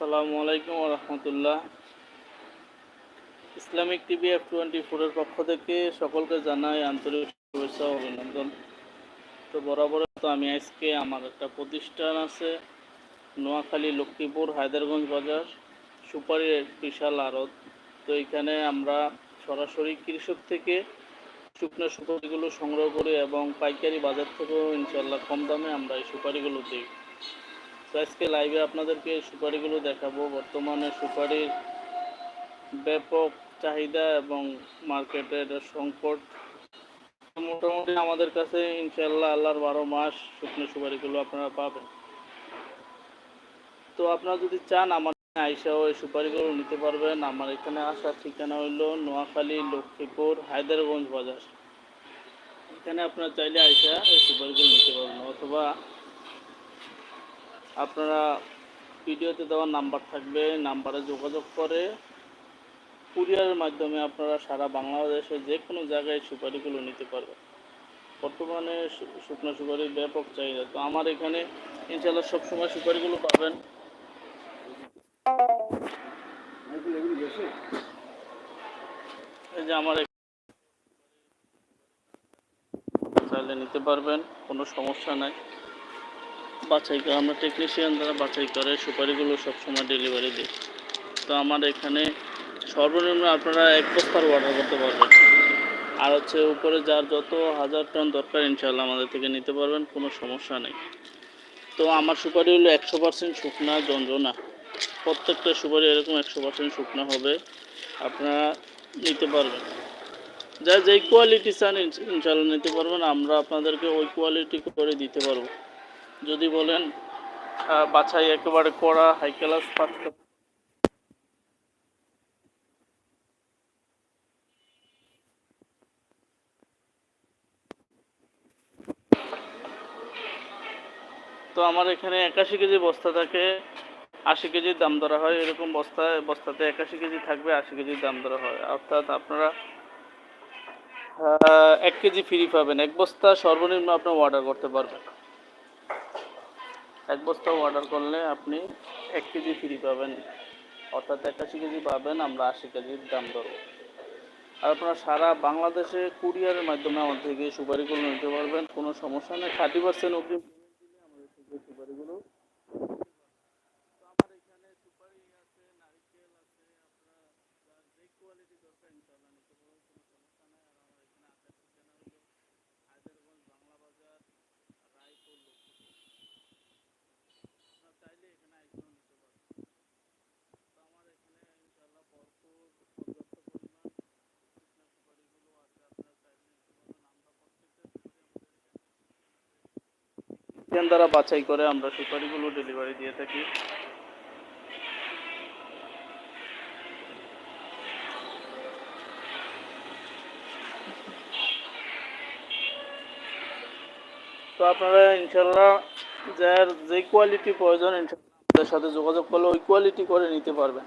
আসসালামু আলাইকুম রহমতুল্লাহ। ইসলামিক টিভি এফ টোয়েন্টি ফোরের পক্ষ থেকে সকলকে জানাই আন্তরিক শুভেচ্ছা অভিনন্দন। তো বরাবর তো আমি আজকে আমার একটা প্রতিষ্ঠান আছে, নোয়াখালী লক্ষ্মীপুর, হায়দারগঞ্জ বাজার সুপারির বিশাল আড়ত। তো এখানে আমরা সরাসরি কৃষক থেকে শুকনো সুপারিগুলো সংগ্রহ করি এবং পাইকারি বাজার থেকেও ইনশাল্লাহ কম দামে আমরা এই সুপারিগুলো দিই। তো আজকে লাইভে আপনাদেরকে সুপারিগুলো দেখাবো। বর্তমানে সুপারির ব্যাপক চাহিদা এবং মার্কেটের সংকট। মোটামুটি আমাদের কাছে ইনশাল্লাহ আল্লাহর বারো মাস শুকনো সুপারিগুলো আপনারা পাবেন। তো আপনারা যদি চান, আমার আইসাও এই সুপারিগুলো নিতে পারবেন। আমার এখানে আসার ঠিকানা হইল নোয়াখালী লক্ষ্মীপুর হায়দারগঞ্জ বাজার। এখানে আপনারা চাইলে আইসা এই সুপারিগুলো নিতে পারবেন অথবা আপনারা ভিডিওতে দেওয়া নাম্বার থাকবে, নাম্বারে যোগাযোগ করে কুরিয়ারের মাধ্যমে আপনারা সারা বাংলাদেশে যে কোনো জায়গায় সুপারিগুলো নিতে পারবেন। বর্তমানে শুকনো সুপারির ব্যাপক চাহিদা। তো আমার এখানে ইনশাল্লাহ সবসময় সুপারিগুলো পাবেন। এই যে আমার চাইলে নিতে পারবেন, কোনো সমস্যা নাই। বাছাই করে, আমরা টেকনিশিয়ান দ্বারা বাছাই করে, সুপারিগুলো সবসময় ডেলিভারি দিই। তো আমার এখানে সর্বনিম্ন আপনারা এক বস্তার অর্ডার করতে পারবেন। আর হচ্ছে উপরে যার যত হাজার টন দরকার ইনশাল্লাহ আমাদের থেকে নিতে পারবেন, কোনো সমস্যা নেই। তো আমার সুপারি হলো একশো পার্সেন্ট শুকনা, জঞ্জনা। প্রত্যেকটা সুপারি এরকম একশো পার্সেন্ট শুকনা হবে, আপনারা নিতে পারবেন। যা যেই কোয়ালিটি চান, ইনশ- ইনশাল্লাহ নিতে পারবেন, আমরা আপনাদেরকে ওই কোয়ালিটি করে দিতে পারব। যদি বলেন বাছাই একেবারে করা হাই ক্লাস পাঁচটা তো আমার এখানে একাশি কেজি বস্তা থাকে, আশি কেজির দাম ধরা হয় এরকম বস্তায় বস্তাতে একাশি কেজি থাকবে, আশি কেজির দাম ধরা হয়। অর্থাৎ আপনারা এক কেজি ফ্রি পাবেন। এক বস্তা সর্বনিম্ন আপনার অর্ডার করতে পারবেন। এক বস্তা অর্ডার করলে আপনি এক কেজি ফ্রি পাবেন। অর্থাৎ একাশি কেজি পাবেন, আমরা আশি কেজির দাম ধরবো। আর আপনারা সারা বাংলাদেশে কুরিয়ারের মাধ্যমে আমাদের থেকে সুপারিগুলো নিতে পারবেন, কোনো সমস্যা নেই। থার্টি পার্সেন্ট দিলে আমাদের থেকে সুপারিগুলো আমার এখানে সুপারি নিতে পারবেন কোনো সমস্যা নেই আর আমার এখানে আসার ঠিকানা হলো হায়দ্রাবাদ বাংলা বাজার রায়পুর লক্ষ্মীপুর আপনার চাইলে এখানে আইসেও নিতে পারবেন তো আমার এখানে ইনশাল্লাহ ভরপুর পর্যাপ্ত পরিমাণ শুকনো সুপারিগুলো আছে আপনারা চাইলে নিতে পারবেন আমরা প্রত্যেকটা সুপারি আমাদের এখান দ্বারা বাছাই করে আমরা সুপারিগুলো ডেলিভারি দিয়ে থাকি। তো আপনারা ইনশাল্লাহ যার যে কোয়ালিটি প্রয়োজন ইনশাল্লাহ সাথে যোগাযোগ করলে ওই কোয়ালিটি করে নিতে পারবেন।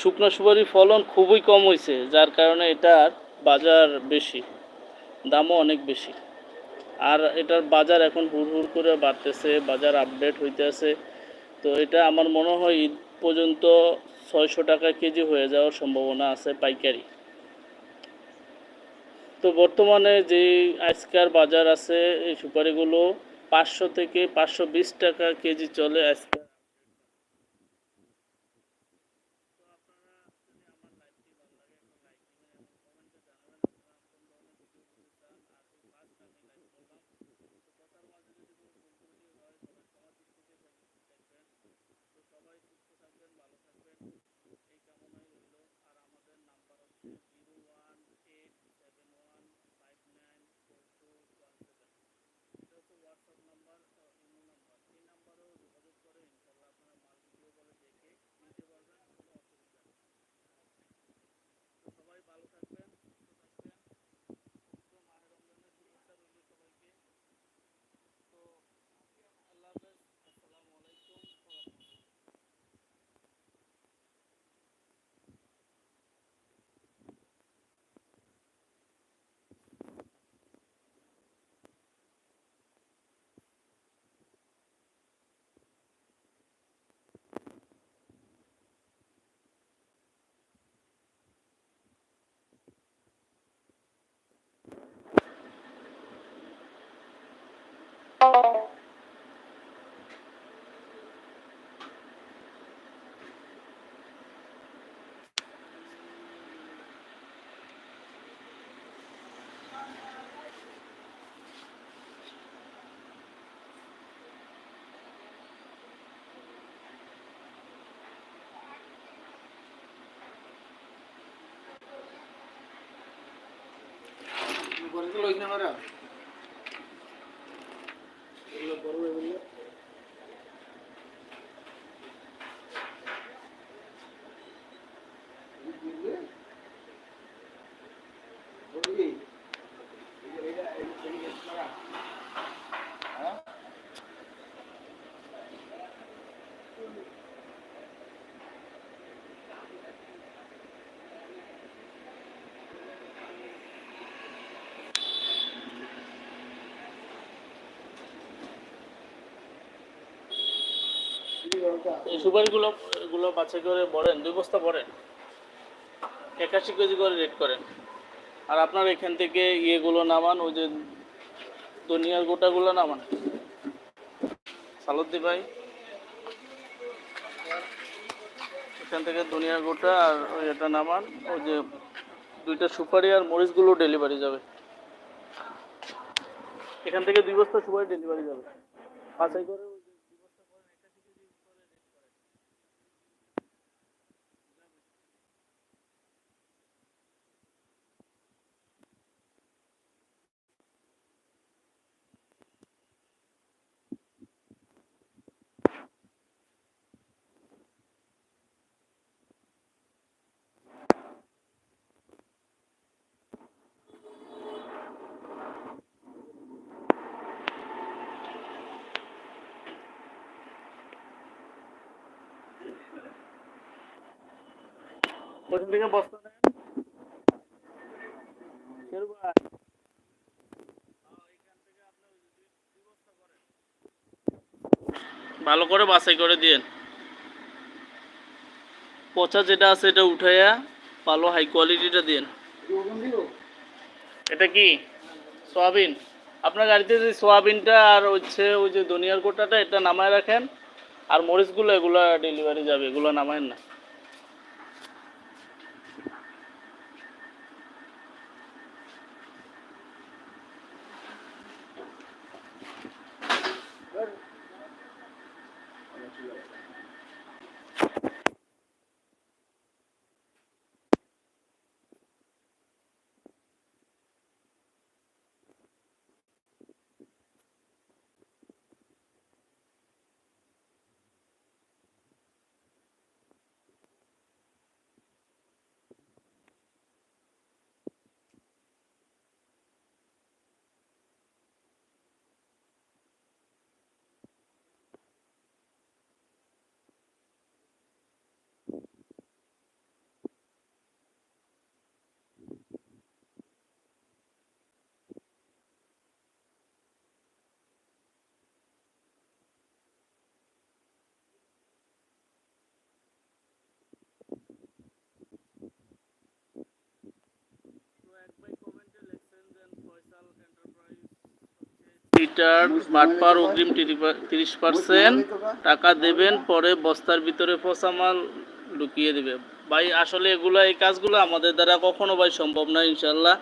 শুকনো সুপারির ফলন খুবই কম হয়েছে যার কারণে এটার বাজার বেশি, দামও অনেক বেশি। আর এটার বাজার এখন হুড় হুড় করে বাড়তেছে, বাজার আপডেট হইতেছে। তো এটা আমার মনে হয় ঈদ পর্যন্ত ছয়শো টাকা কেজি হয়ে যাওয়ার সম্ভাবনা আছে পাইকারি। তো বর্তমানে যে আজকার বাজার আছে, এই সুপারিগুলো পাঁচশো থেকে পাঁচশো বিশ টাকা কেজি চলে আজকে। Por eso lo ignoraba. এই সুপারিগুলো, এগুলো বাছাই করে বড়েন দুই বস্তা বড়েন একাশি কেজি করে রেট করেন। আর আপনার এখান থেকে ইয়েগুলো নামান, ওই যে দুনিয়ার গোটাগুলো নামান। সালদ্দি ভাই। এখান থেকে দুনিয়ার গোটা আর ওই এটা নামান, ওই যে দুইটা সুপারি আর মরিচগুলো ডেলিভারি যাবে। এখান থেকে দুই বস্তা সুপারি ডেলিভারি যাবে। বাছাই করে ওইখান থেকে বস্তা নেন ভালো করে বাছাই করে দিয়েন। পচা যেটা আছে এটা উঠাইয়া ভালো হাই কোয়ালিটিটা দিন এটা কি? সোয়াবিন। আপনার গাড়িতে যে সোয়াবিনটা আর হচ্ছে ওই যে ধনিয়ার গোটাটা এটা নামায় রাখেন। আর মরিচগুলো এগুলো ডেলিভারি যাবে এগুলো নামায়েন না। লিটার বাটপার অগ্রিম তিরিশ পার্সেন্ট টাকা দেবেন, পরে বস্তার ভিতরে পচা মাল ঢুকিয়ে দিবে। ভাই, আসলে এগুলো, এই কাজগুলো আমাদের দ্বারা কখনো ভাই সম্ভব না ইনশাল্লাহ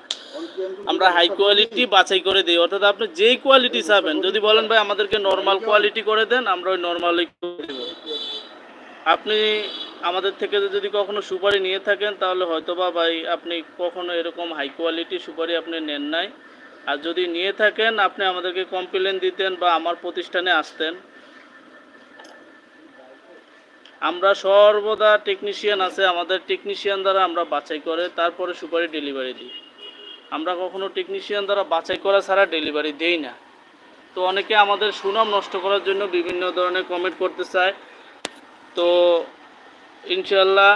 আমরা হাই কোয়ালিটি বাছাই করে দিই। অর্থাৎ আপনি যেই কোয়ালিটি চাবেন, যদি বলেন ভাই আমাদেরকে নর্মাল কোয়ালিটি করে দেন, আমরা ওই নর্মালি করে দেবো। আপনি আমাদের থেকে যদি কখনো সুপারি নিয়ে থাকেন, তাহলে হয়তোবা ভাই আপনি কখনো এরকম হাই কোয়ালিটি সুপারি আপনি নেন নাই। আর যদি নিয়ে থাকেন, আপনি আমাদেরকে কমপ্লেন দিতেন বা আমার প্রতিষ্ঠানে আসতেন। আমরা সর্বদা টেকনিশিয়ান আছে, আমাদের টেকনিশিয়ান দ্বারা আমরা বাছাই করে, তারপরে সুপারি ডেলিভারি দিই। আমরা কখনো টেকনিশিয়ান দ্বারা বাছাই করা ছাড়া ডেলিভারি দেই না। তো অনেকে আমাদের সুনাম নষ্ট করার জন্য বিভিন্ন ধরনের কমেন্ট করতে চায়। তো ইনশাল্লাহ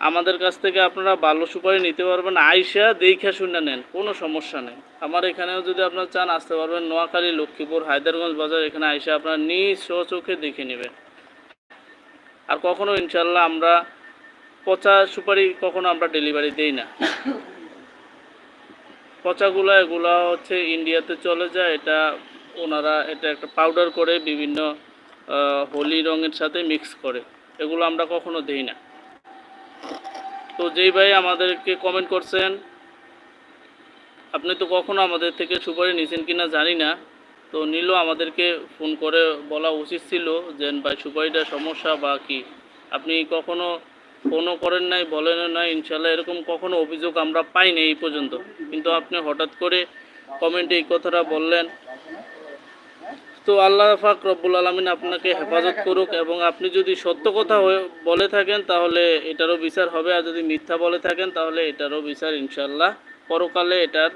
আমাদের কাছ থেকে আপনারা ভালো সুপারি নিতে পারবেন। আইসা দেখা শুনে নেন, কোনো সমস্যা নেই। আমার এখানেও যদি আপনারা চান, আসতে পারবেন নোয়াখালী, লক্ষ্মীপুর হায়দারগঞ্জ বাজার। এখানে আইসা আপনারা নিজ চোখে দেখে নেবেন। আর কখনো ইনশাল্লাহ আমরা পচা সুপারি কখনো আমরা ডেলিভারি দেই না। পচাগুলো, এগুলো হচ্ছে ইন্ডিয়াতে চলে যায়। এটা ওনারা, এটা একটা পাউডার করে বিভিন্ন হোলি রঙের সাথে মিক্স করে। এগুলো আমরা কখনো দেই না। তো যেই ভাই আমাদেরকে কমেন্ট করছেন, আপনি তো কখনো আমাদের থেকে সুপারি নিছেন কিনা জানি না, তো নিল আমাদেরকে ফোন করে বলা উচিত ছিল যে, ভাই, সুপারিটা সমস্যা বা কি? আপনি কখনো ফোনও করেন নাই, বলেন নাই, ইনশাল্লাহ এরকম কখনো অভিযোগ আমরা পাইনি এই পর্যন্ত। কিন্তু আপনি হঠাৎ করে কমেন্টে এই কথাটা বললেন তো আল্লাহ পাক রব্বুল আলমিন আপনাকে হেফাজত করুক এবং আপনি যদি সত্য কথা বলে থাকেন তাহলে এটারও বিচার হবে আর যদি মিথ্যা বলে থাকেন তাহলে এটারও বিচার ইনশাল্লাহ পরকালে এটার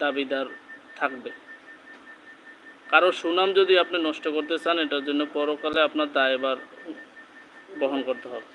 দাবিদার থাকবে। কারও সুনাম যদি আপনি নষ্ট করতে চান এটার জন্য পরকালে আপনার দায়ভার বহন করতে হবে।